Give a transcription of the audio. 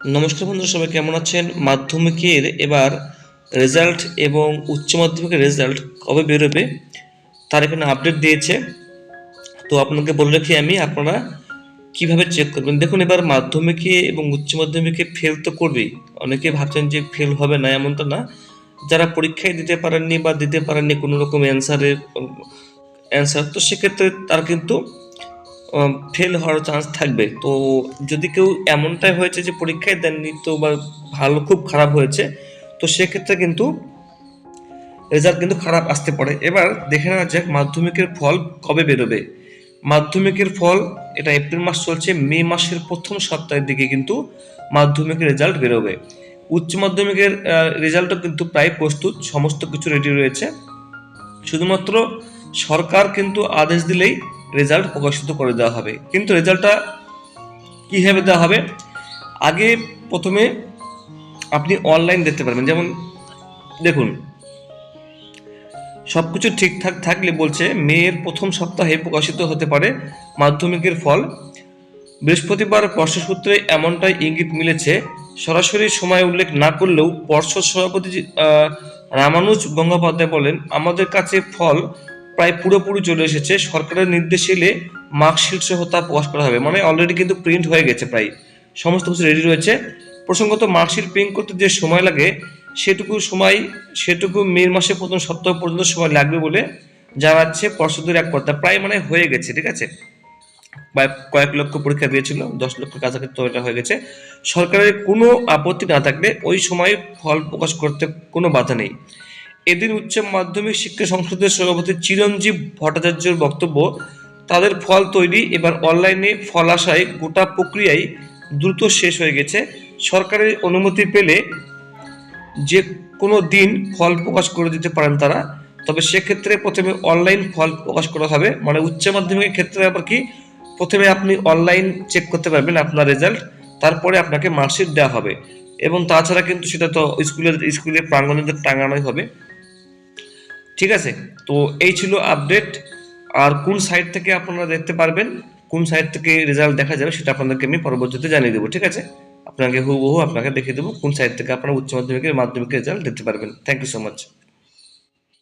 নমস্কার বন্ধুরা, সবাই কেমন আছেন? মাধ্যমিকের এবার রেজাল্ট এবং উচ্চ মাধ্যমিকের রেজাল্ট কবে বেরোবে, তার এখানে আপডেট দিয়েছে। তো আপনাকে বলে রাখি আমি, আপনারা কীভাবে চেক করবেন? দেখুন, এবার মাধ্যমিকে এবং উচ্চ মাধ্যমিকে ফেল তো করবেই। অনেকে ভাবছেন যে ফেল হবে না এমন তো না। যারা পরীক্ষায় দিতে পারেননি বা দিতে পারেননি কোনো রকম অ্যান্সারের অ্যান্সার তো সেক্ষেত্রে তার কিন্তু ফেল হওয়ার চান্স থাকবে। তো যদি কেউ এমনটাই হয়েছে যে পরীক্ষায় দেননি, তো বা ভালো, খুব খারাপ হয়েছে, তো সেক্ষেত্রে কিন্তু রেজাল্ট কিন্তু খারাপ আসতে পারে। এবার দেখে নেওয়া যাক মাধ্যমিকের ফল কবে বেরোবে। মাধ্যমিকের ফল, এটা এপ্রিল মাস চলছে, মে মাসের প্রথম সপ্তাহের দিকে কিন্তু মাধ্যমিকের রেজাল্ট বেরোবে। উচ্চ মাধ্যমিকের রেজাল্টও কিন্তু প্রায় প্রস্তুত, সমস্ত কিছু রেডি রয়েছে। শুধুমাত্র সরকার কিন্তু আদেশ দিলেই রেজাল্ট প্রকাশিত করে দেওয়া হবে। কিন্তু রেজাল্টটা কীভাবে দেওয়া হবে? আগে প্রথমে আপনি অনলাইন দেখতে পারবেন। যেমন দেখুন সব কিছু ঠিকঠাক থাকলে বলছে, মেয়ের প্রথম সপ্তাহে প্রকাশিত হতে পারে মাধ্যমিকের ফল। বৃহস্পতিবার পর্ষদসূত্রে এমনটাই ইঙ্গিত মিলেছে। সরাসরি সময় উল্লেখ না করলেও পর্ষদ সভাপতি রামানুজ গঙ্গোপাধ্যায় বলেন, আমাদের কাছে ফল প্রায় পুরোপুরি চলে এসেছে। সরকারের নির্দেশ এলে মার্কশিট সহ তা প্রকাশ করা হবে। মানে অলরেডি কিন্তু প্রিন্ট হয়ে গেছে প্রায়। সমস্ত কিছু রেডি রয়েছে। প্রসঙ্গত মার্কশিট প্রিন্ট করতে যে সময় লাগে, সেটুকু সময়, সেটুকু মে মাসের প্রথম সপ্তাহ পর্যন্ত সময় লাগবে বলে জানাচ্ছে পর্ষদের এক কর্তা। প্রায় মানে হয়ে গেছে, ঠিক আছে? কয়েক লক্ষ পরীক্ষা দিয়েছিল, দশ লক্ষ কাছাকাছি তো এটা হয়ে গেছে। সরকারের কোনো আপত্তি না থাকলে ওই সময় ফল প্রকাশ করতে কোনো বাধা নেই। এদিন উচ্চ মাধ্যমিক শিক্ষা সংসদের সভাপতি চিরঞ্জীব ভট্টাচার্যের বক্তব্য, তাদের ফল তৈরি, এবার অনলাইনে ফল আসায় গোটা প্রক্রিয়াই দ্রুত শেষ হয়ে গেছে। সরকারের অনুমতি পেলে যে কোনো দিন ফল প্রকাশ করে দিতে পারেন তারা। তবে সেক্ষেত্রে প্রথমে অনলাইন ফল প্রকাশ করা হবে। মানে উচ্চ মাধ্যমিকের ক্ষেত্রে আবার কি, প্রথমে আপনি অনলাইন চেক করতে পারবেন আপনার রেজাল্ট, তারপরে আপনাকে মার্কশিট দেওয়া হবে। এবং তাছাড়া কিন্তু সেটা তো স্কুলের স্কুলের প্রাঙ্গণে টাঙানোই হবে। ঠিক আছে? তো এই ছিল আপডেট আর কোন সাইট থেকে আপনারা দেখতে পারবেন, কোন সাইট থেকে রেজাল্ট দেখা যাবে সেটা আপনাদেরকে আমি পরবর্তীতে জানিয়ে দেবো, ঠিক আছে? আপনাকে হুবহু আপনাকে দেখিয়ে দেবো কোন সাইট থেকে আপনারা উচ্চ মাধ্যমিকের মাধ্যমিকের রেজাল্ট দেখতে পারবেন। Thank you so much